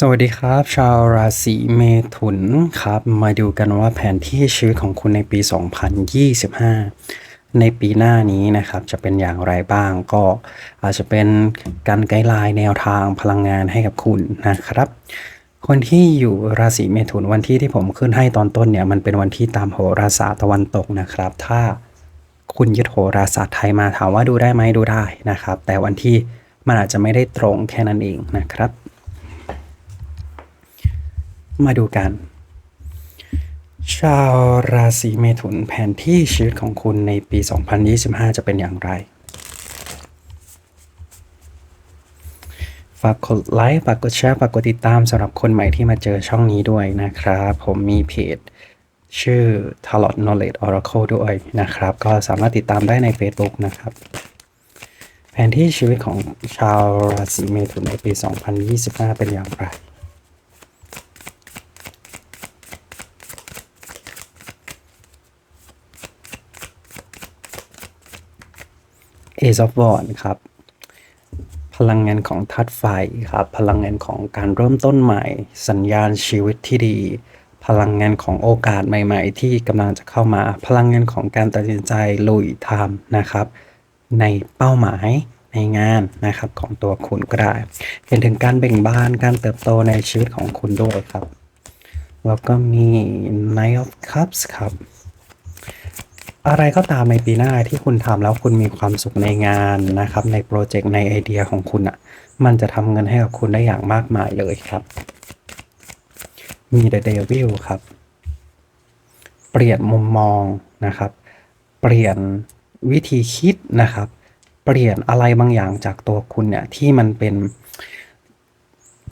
สวัสดีครับ ชาวราศีเมถุนครับ มาดูกันว่าแผนที่ชีวิตของคุณในปี 2025 ในปีหน้านี้นะครับ จะเป็นอย่างไรบ้างก็อาจจะเป็นการไกด์ไลน์แนวทางพลังงานให้กับคุณนะครับ คนที่อยู่ราศีเมถุนวันที่ที่ผมขึ้นให้ตอนต้นเนี่ย มันเป็นวันที่ตามโหราศาสตร์ตะวันตกนะครับ ถ้าคุณยึดโหราศาสตร์ไทยมาถามว่าดูได้ไหมดูได้นะครับ แต่วันที่มันอาจจะไม่ได้ตรงแค่นั้นเองนะครับ มาดูกัน ชาวราศีเมถุนแผนที่ชีวิตของคุณในปี 2025 จะเป็นอย่างไร ฝากกดไลค์ ฝากกดแชร์ ฝากกดติดตามสำหรับคนใหม่ที่มาเจอช่องนี้ด้วยนะครับ ผมมีเพจชื่อ Tarot Knowledge Oracle ด้วยนะครับ ก็สามารถติดตามได้ใน Facebook นะครับ แผนที่ชีวิตของชาวราศีเมถุนในปี 2025 เป็นอย่างไร Ace of Wands ครับ พลังงานของธาตุไฟครับ พลังงานของการเริ่มต้นใหม่ สัญญาณชีวิตที่ดี พลังงานของโอกาสใหม่ ๆ ที่กำลังจะเข้ามา พลังงานของการตัดสินใจลุยทำนะครับ ในเป้าหมายในงานนะครับของตัวคุณก็ได้ เห็นถึงการเบ่งบานการเติบโตในชีวิตของคุณด้วยครับ แล้วก็มี Knight of Cups ครับ อะไรก็ตามในปีหน้าที่คุณทำแล้วคุณมีความสุขในงานนะครับ ในโปรเจกต์ในไอเดียของคุณอะ่ะ มันจะทำเงินให้กับคุณได้อย่างมากมายเลยครับ มี The Devil ครับ เปลี่ยนมุมมองนะครับ เปลี่ยนวิธีคิดนะครับ เปลี่ยนอะไรบางอย่างจากตัวคุณเนี่ยที่มันเป็น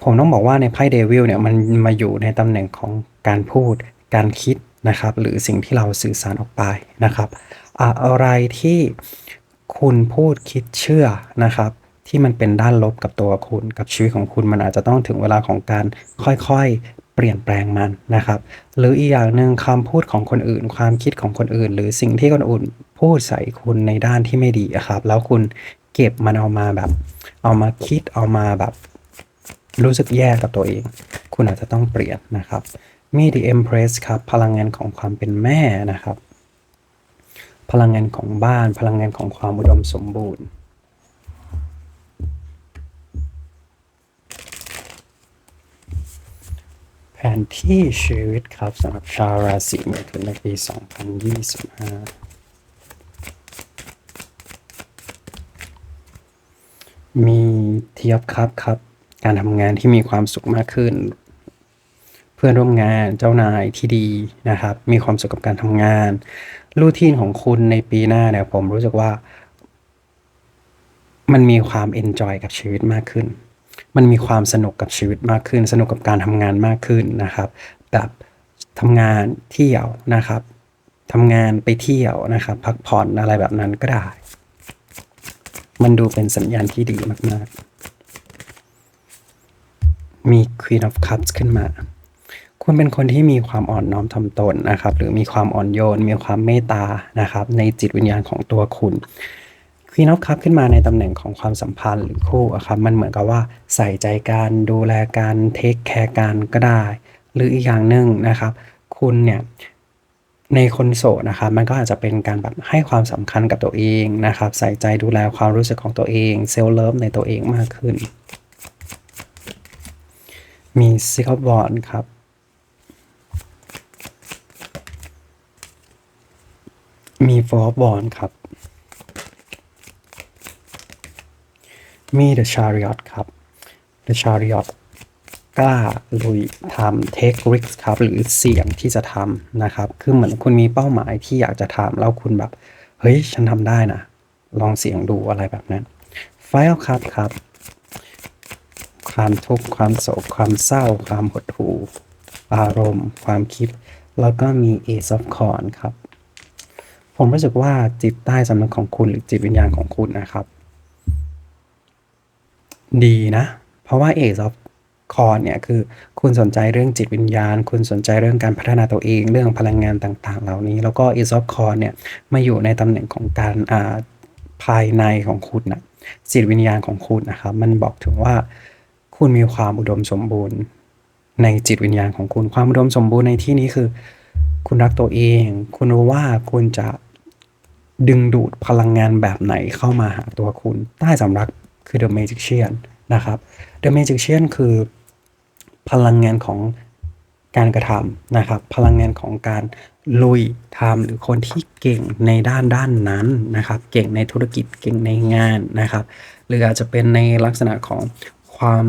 ผมต้องบอกว่าในไพ่เดวิลเนี่ยมันมาอยู่ในตำแหน่งของการพูด การคิด นะครับ หรือสิ่งที่เราสื่อสารออกไปนะครับ อะไรที่คุณพูดคิดเชื่อนะครับ ที่มันเป็นด้านลบกับตัวคุณกับชีวิตของคุณมันอาจจะต้องถึงเวลาของการค่อยๆเปลี่ยนแปลงมันนะครับ หรืออีกอย่างหนึ่งคำพูดของคนอื่น ความคิดของคนอื่น หรือสิ่งที่คนอื่นพูดใส่คุณในด้านที่ไม่ดีอะครับ แล้วคุณเก็บมันเอามาแบบ เอามาคิดเอามาแบบ รู้สึกแย่กับตัวเอง คุณอาจจะต้องเปลี่ยนนะครับ มี The Empress ครับ พลังงานของความเป็นแม่นะครับ พลังงานของบ้าน พลังงานของความอุดมสมบูรณ์แผนที่ชีวิตครับสำหรับชาวราศีเมถุนในปี 2025มีเทียบครับครับ การทำงานที่มีความสุขมากขึ้น พื่อนร่วมงานเจ้านายที่ดีนะครับ มีความสุขกับการทำงาน รูทีนของคุณในปีหน้าเนี่ยผมรู้สึกว่า มันมีความเอนจอยกับชีวิตมากขึ้น มันมีความสนุกกับชีวิตมากขึ้น สนุกกับการทำงานมากขึ้นนะครับ แบบทำงานเที่ยวนะครับทำงานไปเที่ยวนะครับ พักผ่อนอะไรแบบนั้นก็ได้ มันดูเป็นสัญญาณที่ดีมาก ๆ มี Queen of Cups ขึ้นมา คุณเป็นคนที่มีความอ่อนน้อมถ่อมตนนะครับ หรือมีความอ่อนโยน มีความเมตตานะครับ ในจิตวิญญาณของตัวคุณ Queen of Cups ขึ้นมาในตำแหน่งของความสัมพันธ์หรือคู่อะครับมันเหมือนกับว่าใส่ใจการดูแลการเทคแคร์การก็ได้ หรืออีกอย่างหนึ่งนะครับ คุณเนี่ยในคนโสดนะครับมันก็อาจจะเป็นการแบบให้ความสำคัญกับตัวเองนะครับ ใส่ใจดูแลความรู้สึกของตัวเองเซลล์เลิฟในตัวเองมากขึ้น มีซิคบอลครับ มีฟอร์บอลครับ มี The Chariot ครับ The Chariot กล้าลุยทำ take risk ครับ หรือเสี่ยงที่จะทำนะครับ คือเหมือนคุณมีเป้าหมายที่อยากจะทำแล้วคุณแบบ เฮ้ย ฉันทำได้นะ ลองเสี่ยงดูอะไรแบบนั้น File ครับครับ ความทุกข์ความโศกความเศร้า ความหดหู่อารมณ์ ความคิด แล้วก็มี Ace of c o r n ครับ ผมรู้สึกว่าจิตใต้สำนึกของคุณหรือจิตวิญญาณของคุณนะครับ ดีนะ เพราะว่า Ace of c o r n เนี่ยคือคุณสนใจเรื่องจิตวิญญาณ คุณสนใจเรื่องการพัฒนาตัวเอง เรื่องพลังงานต่าง ๆ เหล่านี้ แล้วก็ Ace of c o r n เนี่ยมาอยู่ในตำแหน่งของการอ่าภายในของคุณนะจิตวิญญาณของคุณนะครับ มันบอกถึงว่าคุณมีความอุดมสมบูรณ์ ในจิตวิญญาณของคุณ ความอุดมสมบูรณ์ในที่นี้คือ คุณรักตัวเอง คุณรู้ว่าคุณจะ ดึงดูดพลังงานแบบไหนเข้ามาหาตัวคุณ ใต้สำรักคือ The Magician นะครับ The Magician คือพลังงานของการกระทำนะครับ พลังงานของการลุยทำหรือคนที่เก่งในด้านด้านนั้นนะครับ เก่งในธุรกิจเก่งในงานนะครับ หรืออาจจะเป็นในลักษณะของความ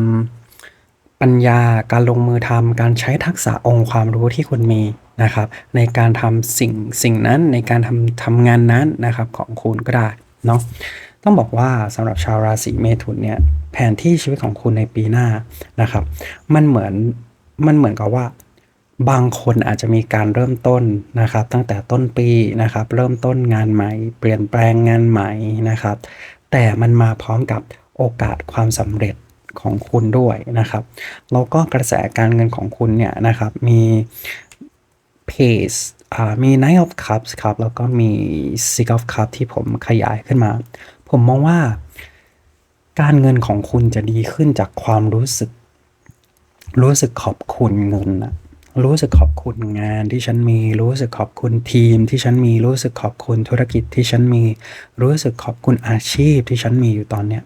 ปัญญาการลงมือทำการใช้ทักษะองค์ความรู้ที่คุณมีนะครับในการทำสิ่งสิ่งนั้นในการทำทำงานนั้นนะครับของคุณก็ได้เนาะต้องบอกว่าสำหรับชาวราศีเมถุนเนี่ยแผนที่ชีวิตของคุณในปีหน้านะครับ มันเหมือนมันเหมือนกับว่าบางคนอาจจะมีการเริ่มต้นนะครับ ตั้งแต่ต้นปีนะครับ เริ่มต้นงานใหม่ เปลี่ยนแปลงงานใหม่นะครับ แต่มันมาพร้อมกับโอกาสความสำเร็จ ของคุณด้วยนะครับ แล้วก็กระแสการเงินของคุณเนี่ยนะครับ มีเพจมี night of Cups ครับ แล้วก็มี Six of Cups ที่ผมขยายขึ้นมา ผมมองว่า การเงินของคุณจะดีขึ้นจากความรู้สึก รู้สึกขอบคุณเงินนะรู้สึกขอบคุณงานที่ฉันมี รู้สึกขอบคุณทีมที่ฉันมี รู้สึกขอบคุณธุรกิจที่ฉันมี รู้สึกขอบคุณอาชีพที่ฉันมีอยู่ตอนเนี้ย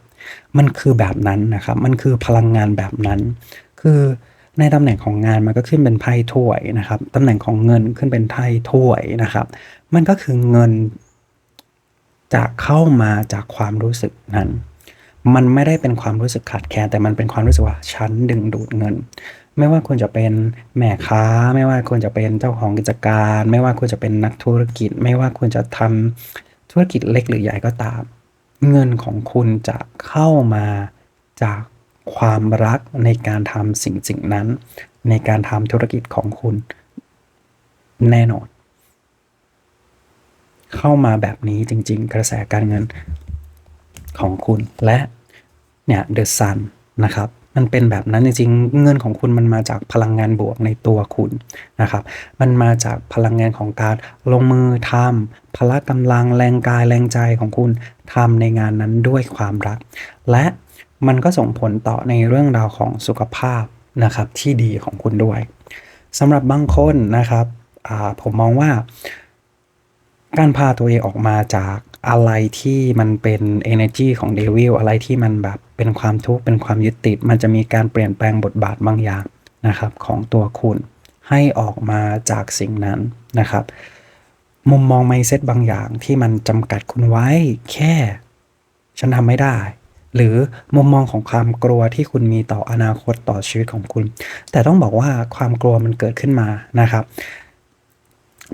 มันคือแบบนั้นนะครับ มันคือพลังงานแบบนั้น คือในตำแหน่งของงานมันก็ขึ้นเป็นไพ่ถ้วยนะครับตำแหน่งของเงินขึ้นเป็นไพ่ถ้วยนะครับ มันก็คือเงินจะเข้ามาจากความรู้สึกนั้น มันไม่ได้เป็นความรู้สึกขาดแคลนแต่มันเป็นความรู้สึกว่าฉันดึงดูดเงิน ไม่ว่าคุณจะเป็นแม่ค้า ไม่ว่าคุณจะเป็นเจ้าของกิจการ ไม่ว่าคุณจะเป็นนักธุรกิจ ไม่ว่าคุณจะทำธุรกิจเล็กหรือใหญ่ก็ตาม เงินของคุณจะเข้ามาจากความรักในการทำสิ่งสิ่งนั้น ในการทำธุรกิจของคุณ แน่นอน เข้ามาแบบนี้จริง ๆ กระแสการเงินของคุณและเนี่ยเดอะซันนะครับ มันเป็นแบบนั้นจริงๆ เงินของคุณมันมาจากพลังงานบวกในตัวคุณนะครับ มันมาจากพลังงานของการลงมือทำพละกำลังแรงกายแรงใจของคุณทำในงานนั้นด้วยความรัก และมันก็ส่งผลต่อในเรื่องราวของสุขภาพนะครับที่ดีของคุณด้วยสำหรับบางคนนะครับผมมองว่า การพาตัวเองออกมาจากอะไรที่มันเป็น energy ของเดวิลอะไรที่มันแบบ เป็นความทุกข์เป็นความยึดติด มันจะมีการเปลี่ยนแปลงบทบาทบางอย่างนะครับของตัวคุณ ให้ออกมาจากสิ่งนั้นนะครับ มุมมองไมเซ็ตบางอย่างที่มันจำกัดคุณไว้แค่ ฉันทำไม่ได้ หรือมุมมองของความกลัวที่คุณมีต่ออนาคตต่อชีวิตของคุณ แต่ต้องบอกว่าความกลัวมันเกิดขึ้นมานะครับ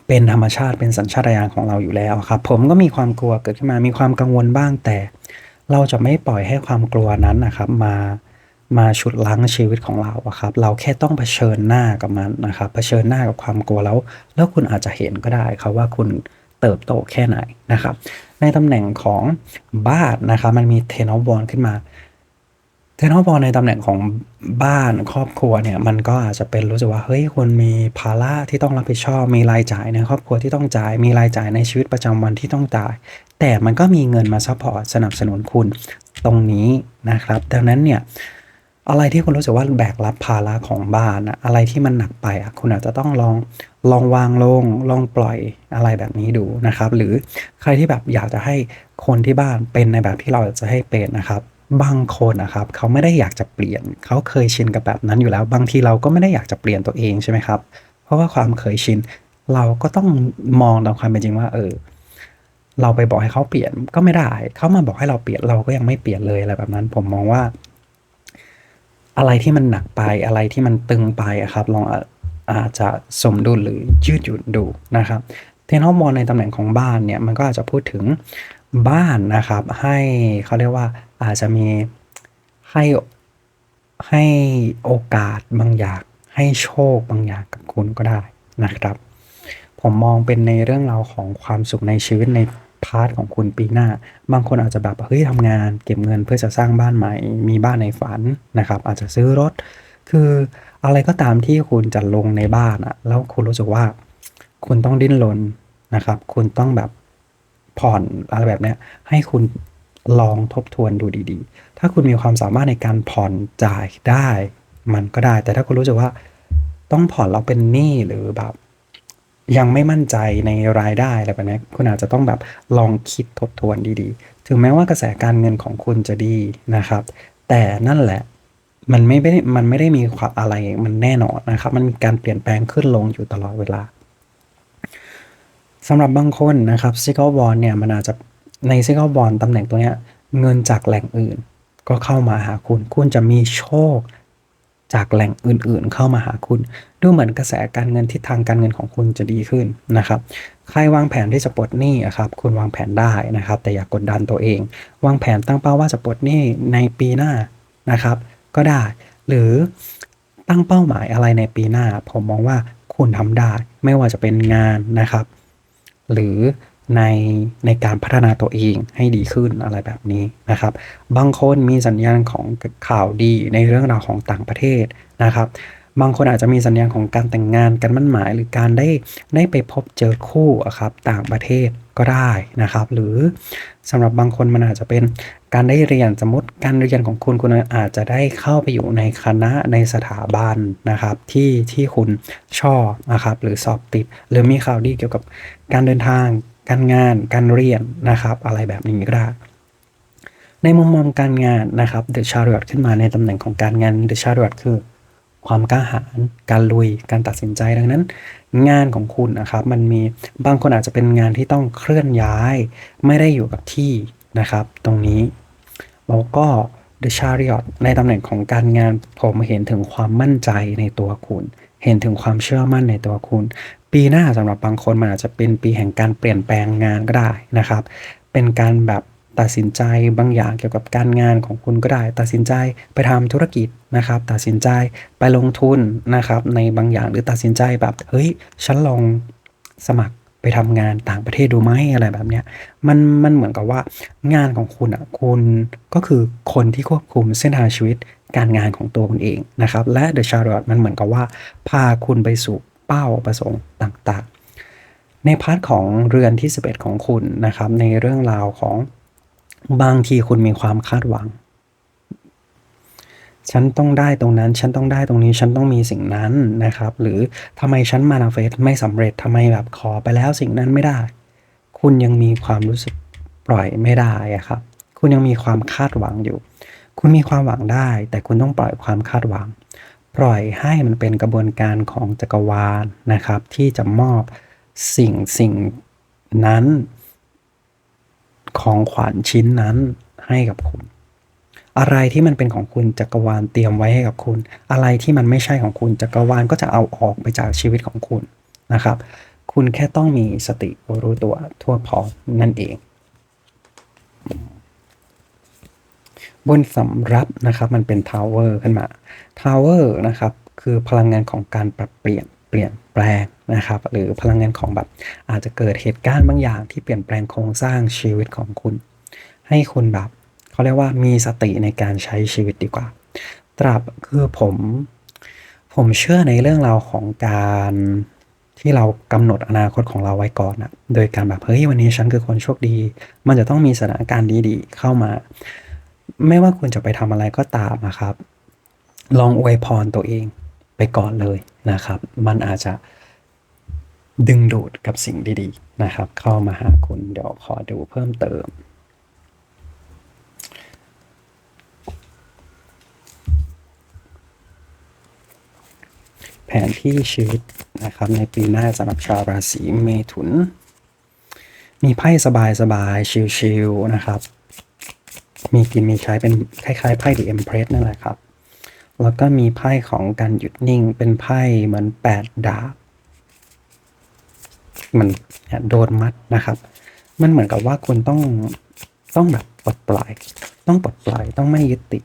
เป็นธรรมชาติเป็นสัญชาตญาณของเราอยู่แล้วครับ ผมก็มีความกลัวเกิดขึ้นมามีความกังวลบ้างแต่ เราจะไม่ปล่อยให้ความกลัวนั้นนะครับ มามาฉุดล้างชีวิตของเราอะครับ เราแค่ต้องเผชิญหน้ากับมันนะครับเผชิญหน้ากับความกลัวแล้ว แล้วคุณอาจจะเห็นก็ได้ครับว่าคุณเติบโตแค่ไหนนะครับ ในตำแหน่งของบ้านนะครับ มันมีเทนอวอนขึ้นมา เทนอลบอในตำแหน่งของบ้านครอบครัวเนี่ยมันก็อาจจะเป็นรู้สึกว่าเฮ้ยคุณมีภาระที่ต้องรับผิดชอบ มีรายจ่ายในครอบครัวที่ต้องจ่าย มีรายจ่ายในชีวิตประจำวันที่ต้องจ่าย แต่มันก็มีเงินมาซัพพอร์ตสนับสนุนคุณตรงนี้นะครับ ดังนั้นเนี่ยอะไรที่คุณรู้สึกว่าแบกรับภาระของบ้านอะอะไรที่มันหนักไปอะคุณอาจจะต้องลองลองวางลงลองปล่อยอะไรแบบนี้ดูนะครับ หรือใครที่แบบอยากจะให้คนที่บ้านเป็นในแบบที่เราจะให้เป็นนะครับ บางคนนะครับเขาไม่ได้อยากจะเปลี่ยน เขาเคยชินกับแบบนั้นอยู่แล้ว บางทีเราก็ไม่ได้อยากจะเปลี่ยนตัวเองใช่ไหมครับ เพราะว่าความเคยชิน เราก็ต้องมองตามความเป็นจริงว่า เออ เราไปบอกให้เขาเปลี่ยนก็ไม่ได้เขามาบอกให้เราเปลี่ยนเราก็ยังไม่เปลี่ยนเลยอะไรแบบนั้น ผมมองว่า อะไรที่มันหนักไปอะไรที่มันตึงไปครับลองอาจจะสมดุลหรือยืดหยุ่นดูนะครับ เทนฮอร์โมนในตำแหน่งของบ้านเนี่ยมันก็อาจจะพูดถึงบ้านนะครับ ให้เขาเรียกว่า อาจจะมีให้ให้โอกาสบางอย่าง ให้โชคบางอย่างกับคุณก็ได้นะครับ ผมมองเป็นในเรื่องราวของความสุขในชีวิตในพาร์ทของคุณปีหน้า บางคนอาจจะแบบเฮ้ยทำงาน เก็บเงินเพื่อจะสร้างบ้านใหม่ มีบ้านในฝันนะครับ อาจจะซื้อรถ คืออะไรก็ตามที่คุณจะลงในบ้านอะแล้วคุณรู้สึกว่า คุณต้องดิ้นรนนะครับ คุณต้องแบบผ่อนอะไรแบบเนี้ยให้คุณ ลองทบทวนดูดีๆ ถ้าคุณมีความสามารถในการผ่อนจ่ายได้ มันก็ได้ แต่ถ้าคุณรู้สึกว่าต้องผ่อนเราเป็นหนี้หรือแบบ ยังไม่มั่นใจในรายได้อะไรแบบนี้คุณอาจจะต้องแบบลองคิดทบทวนดีๆ ถึงแม้ว่ากระแสการเงินของคุณจะดีนะครับ แต่นั่นแหละมันไม่ได้มันไม่ได้มีความอะไรมันแน่นอนนะครับ มันมีการเปลี่ยนแปลงขึ้นลงอยู่ตลอดเวลาสำหรับบางคนนะครับซิกเกิลบอลเนี่ยมันอาจจะ ในซิกเกิลบอลตำแหน่งตัวเนี้ยเงินจากแหล่งอื่น ก็เข้ามาหาคุณ คุณจะมีโชคจากแหล่งอื่นๆ เข้ามาหาคุณ ดูเหมือนกระแสการเงินทิศทางการเงินของคุณจะดีขึ้นนะครับ ใครวางแผนที่จะปลดหนี้ครับ คุณวางแผนได้นะครับ แต่อย่ากกดดันตัวเอง วางแผนตั้งเป้าว่าจะปลดหนี้ในปีหน้านะครับ ก็ได้ หรือตั้งเป้าหมายอะไรในปีหน้า ผมมองว่าคุณทำได้ ไม่ว่าจะเป็นงานนะครับ หรือ ในในการพัฒนาตัวเองให้ดีขึ้นอะไรแบบนี้นะครับ บางคนมีสัญญาณของข่าวดีในเรื่องราวของต่างประเทศนะครับ บางคนอาจจะมีสัญญาณของการแต่งงานการมั่นหมาย หรือการได้ได้ไปพบเจอคู่ครับต่างประเทศก็ได้นะครับ หรือสำหรับบางคนมันอาจจะเป็นการได้เรียนสมมติการเรียนของคุณคุณอาจจะได้เข้าไปอยู่ในคณะในสถาบันนะครับที่ที่คุณชอบนะครับหรือสอบติด หรือมีข่าวดีเกี่ยวกับการเดินทาง การงานการเรียนนะครับ อะไรแบบนี้ก็ได้ ในมุมมองการงานนะครับเดอะชาร์ลขึ้นมาในตำแหน่งของการงานเดอะชาร์ลคือ ความกล้าหาญการลุยการตัดสินใจดังนั้น งานของคุณนะครับ มันมีบางคนอาจจะเป็นงานที่ต้องเคลื่อนย้าย ไม่ได้อยู่กับที่นะครับ ตรงนี้แล้วก็ The Chariot ในตำแหน่งของการงานผมเห็นถึงความมั่นใจในตัวคุณ เห็นถึงความเชื่อมั่นในตัวคุณ ปีหน้าสำหรับบางคนมันอาจจะเป็นปีแห่งการเปลี่ยนแปลงงานก็ได้นะครับ เป็นการแบบตัดสินใจบางอย่างเกี่ยวกับการงานของคุณก็ได้ ตัดสินใจไปทำธุรกิจนะครับ ตัดสินใจไปลงทุนนะครับ ในบางอย่างหรือตัดสินใจแบบเฮ้ยฉันลองสมัครไปทำงานต่างประเทศดูไหมอะไรแบบเนี้ยมันมันเหมือนกับว่างานของคุณอะคุณก็คือคนที่ควบคุมเส้นทางชีวิต การงานของตัวคุณเองนะครับ และ The Chariot มันเหมือนกับว่า พาคุณไปสู่เป้าประสงค์ต่างๆ ในพาร์ทของเรือนที่ 11 ของคุณนะครับ ในเรื่องราวของบางทีคุณมีความคาดหวัง ฉันต้องได้ตรงนั้น ฉันต้องได้ตรงนี้ ฉันต้องมีสิ่งนั้นนะครับ หรือทำไมฉันมานาเฟสไม่สำเร็จทำไมแบบขอไปแล้วสิ่งนั้นไม่ได้ คุณยังมีความรู้สึกปล่อยไม่ได้ครับ คุณยังมีความคาดหวังอยู่ คุณมีความหวังได้ แต่คุณต้องปล่อยความคาดหวัง ปล่อยให้มันเป็นกระบวนการของจักรวาลนะครับ ที่จะมอบสิ่งสิ่งนั้น ของขวัญชิ้นนั้นให้กับคุณ อะไรที่มันเป็นของคุณจักรวาลเตรียมไว้ให้กับคุณ อะไรที่มันไม่ใช่ของคุณจักรวาลก็จะเอาออกไปจากชีวิตของคุณนะครับ คุณแค่ต้องมีสติรู้ตัวทั่วพร้อมนั่นเอง บนสำรับนะครับมันเป็นทาวเวอร์ขึ้นมาทาวเวอร์นะครับคือพลังงานของการปรับเปลี่ยนเปลี่ยนแปลงนะครับ หรือพลังงานของแบบอาจจะเกิดเหตุการณ์บางอย่างที่เปลี่ยนแปลงโครงสร้างชีวิตของคุณ ให้คุณแบบเขาเรียกว่ามีสติในการใช้ชีวิตดีกว่า ตราบคือผมผมเชื่อในเรื่องราวของการที่เรากำหนดอนาคตของเราไว้ก่อนอะโดยการแบบเฮ้ยวันนี้ฉันคือคนโชคดี มันจะต้องมีสถานการณ์ดีๆ เข้ามา ไม่ว่าคุณจะไปทำอะไรก็ตามนะครับ ลองอวยพรตัวเองไปก่อนเลยนะครับ มันอาจจะดึงดูดกับสิ่งดีๆนะครับ เข้ามาหาคุณเดี๋ยวขอดูเพิ่มเติมแผนที่ชีวิตนะครับในปีหน้าสำหรับชาวราศีเมถุน มีไพ่สบายๆชิลๆนะครับ มีกินมีใช้เป็นคล้ายๆไพ่ดีเอ็มเพรสนั่นแหละครับ แล้วก็มีไพ่ของการหยุดนิ่งเป็นไพ่เหมือนแปดดาบ มันโดนมัดนะครับ มันเหมือนกับว่าคุณต้องต้องแบบปลดปล่อย ต้องปลดปล่อย ต้องไม่ยึดติด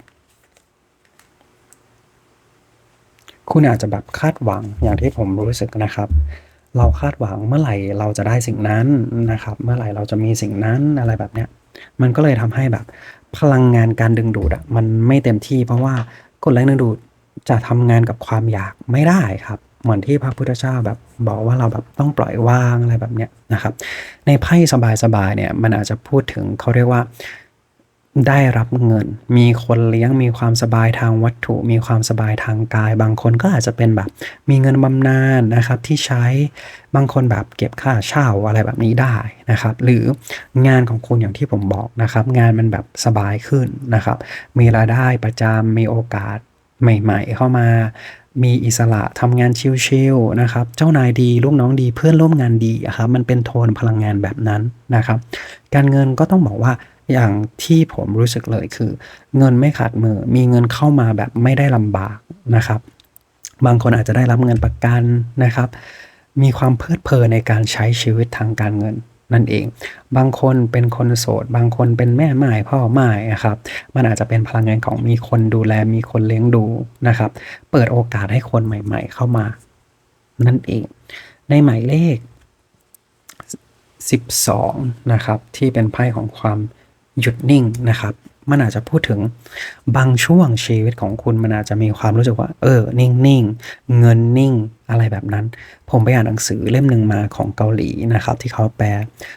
คุณอาจจะแบบคาดหวังอย่างที่ผมรู้สึกนะครับ เราคาดหวังเมื่อไหร่เราจะได้สิ่งนั้นนะครับ เมื่อไหร่เราจะมีสิ่งนั้นอะไรแบบเนี้ย มันก็เลยทำให้แบบ พลังงานการดึงดูดอะมันไม่เต็มที่เพราะว่ากฎแรงดึงดูดจะทำงานกับความอยากไม่ได้ครับ เหมือนที่พระพุทธเจ้าแบบบอกว่าเราแบบต้องปล่อยวางอะไรแบบเนี้ยนะครับ ในไพ่สบายๆเนี่ยมันอาจจะพูดถึงเขาเรียกว่า ได้รับเงิน มีคนเลี้ยง มีความสบายทางวัตถุ มีความสบายทางกาย บางคนก็อาจจะเป็นแบบ มีเงินบำนาญนะครับที่ใช้ บางคนแบบเก็บค่าเช่าอะไรแบบนี้ได้นะครับ หรืองานของคุณอย่างที่ผมบอกนะครับ งานมันแบบสบายขึ้นนะครับ มีรายได้ประจำมีโอกาสใหม่ ๆ เข้ามามีอิสระทำงานชิลๆนะครับ เจ้านายดีลูกน้องดีเพื่อนร่วมงานดีอะครับ มันเป็นโทนพลังงานแบบนั้นนะครับ การเงินก็ต้องบอกว่า อย่างที่ผมรู้สึกเลยคือ เงินไม่ขาดมือ มีเงินเข้ามาแบบไม่ได้ลำบากนะครับ บางคนอาจจะได้รับเงินประกันนะครับ มีความเพลิดเพลินในการใช้ชีวิตทางการเงินนั่นเอง บางคนเป็นคนโสด บางคนเป็นแม่ไม้พ่อไม้นะครับ มันอาจจะเป็นพลังงานของมีคนดูแล มีคนเลี้ยงดูนะครับ เปิดโอกาสให้คนใหม่ ๆ เข้ามา นั่นเอง ในหมายเลข 12 นะครับ ที่เป็นไพ่ของความ หยุดนิ่งนะครับมันอาจจะพูดถึงบางช่วงชีวิตของคุณมันอาจจะมีความรู้สึกว่า เออ นิ่งนิ่งเงินนิ่งอะไรแบบนั้น ผมไปอ่านหนังสือเล่มหนึ่งมาของเกาหลีนะครับ ที่เขาแปล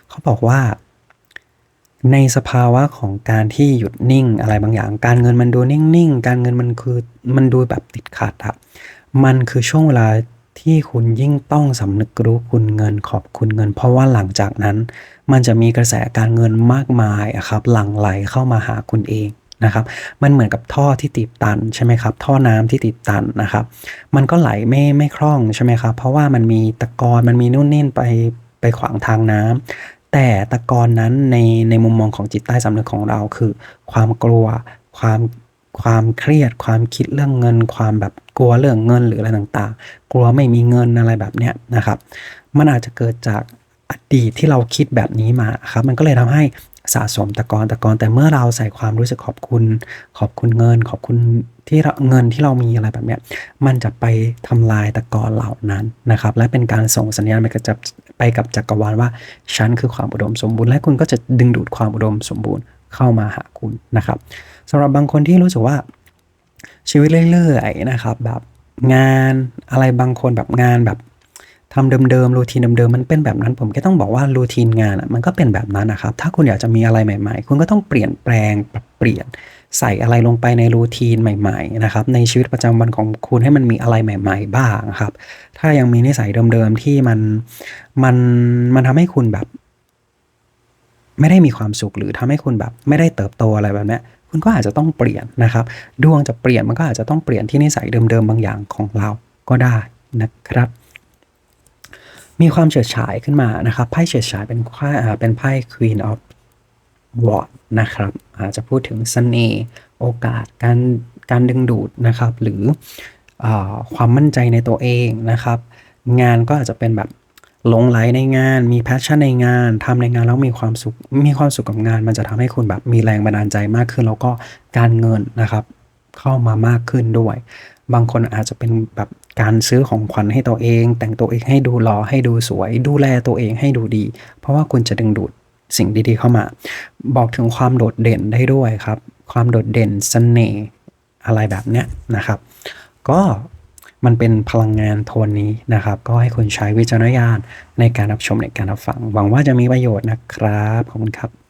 เขาบอกว่า ในสภาวะของการที่หยุดนิ่งอะไรบางอย่าง การเงินมันดูนิ่งๆ การเงินมันคือมันดูแบบติดขัดอะมันคือช่วงเวลา ที่คุณยิ่งต้องสำนึกรู้คุณเงินขอบคุณเงิน เพราะว่าหลังจากนั้น มันจะมีกระแสการเงินมากมายครับหลั่งไหลเข้ามาหาคุณเองนะครับมันเหมือนกับท่อที่ติดตันใช่ไหมครับท่อน้ำที่ติดตันนะครับมันก็ไหลไม่ไม่คล่องใช่ไหมครับเพราะว่ามันมีตะกอนมันมีนู่นนี่ไปไปขวางทางน้ำแต่ตะกอนนั้นในในมุมมองของจิตใต้สำนึกของเราคือ ความกลัวความ ความเครียดความคิดเรื่องเงิน ความแบบกลัวเรื่องเงินหรืออะไรต่างๆ กลัวไม่มีเงินอะไรแบบเนี้ยนะครับ มันอาจจะเกิดจากอดีตที่เราคิดแบบนี้มาครับ มันก็เลยทำให้สะสมตะกอนตะกอนแต่เมื่อเราใส่ความรู้สึกขอบคุณ ขอบคุณเงิน ขอบคุณที่เงินที่เรามีอะไรแบบเนี้ยมันจะไปทำลายตะกอนเหล่านั้นนะครับ และเป็นการส่งสัญญาณไปกับไปกับจักรวาลว่าฉันคือความอุดมสมบูรณ์และคุณก็จะดึงดูดความอุดมสมบูรณ์เข้ามาหาคุณนะครับ สำหรับบางคนที่รู้สึกว่าชีวิตเรื่อยๆนะครับ แบบงานอะไรบางคนแบบงานแบบทำเดิมๆรูทีนเดิมๆมันเป็นแบบนั้น ผมก็ต้องบอกว่ารูทีนงานอะมันก็เป็นแบบนั้นนะครับ ถ้าคุณอยากจะมีอะไรใหม่ ๆ คุณก็ต้องเปลี่ยนแปลงปรับเปลี่ยนใส่อะไรลงไปในรูทีนใหม่ๆนะครับในชีวิตประจำวันของคุณให้มันมีอะไรใหม่ ๆ บ้างครับ ถ้ายังมีนิสัยเดิมๆที่มันมันมันทำให้คุณแบบ ไม่ได้มีความสุขหรือทำให้คุณแบบ ไม่ได้เติบโตอะไรแบบนี้ คุณก็อาจจะต้องเปลี่ยนนะครับ ดวงจะเปลี่ยนมันก็อาจจะต้องเปลี่ยนที่นิสัยเดิมๆบางอย่างของเราก็ได้นะครับ มีความเฉิดฉายขึ้นมานะครับไพ่เฉิดฉายเป็นไพ่เป็นไพ่ Queen of w a r d นะครับอาจจะพูดถึงเสน่ห์โอกาสการการดึงดูดนะครับ หรืออความมั่นใจในตัวเองนะครับ งานก็อาจจะเป็นแบบ หลงไหลในงาน มีแพชชั่นในงานทำในงานแล้วมีความสุข มีความสุขกับงาน มันจะทำให้คุณแบบมีแรงบันดาลใจมากขึ้น แล้วก็การเงินนะครับ เข้ามามากขึ้นด้วย บางคนอาจจะเป็นแบบการซื้อของขวัญให้ตัวเอง แต่งตัวเองให้ดูหล่อให้ดูสวย ดูแลตัวเองให้ดูดี เพราะว่าคุณจะดึงดูดสิ่งดีๆเข้ามา บอกถึงความโดดเด่นได้ด้วยครับ ความโดดเด่นสเสน่ห์อะไรแบบเนี้ยนะครับ ก็ มันเป็นพลังงานโทนนี้นะครับ ก็ให้คุณใช้วิจารณญาณในการรับชมในการรับฟัง หวังว่าจะมีประโยชน์นะครับ ขอบคุณครับ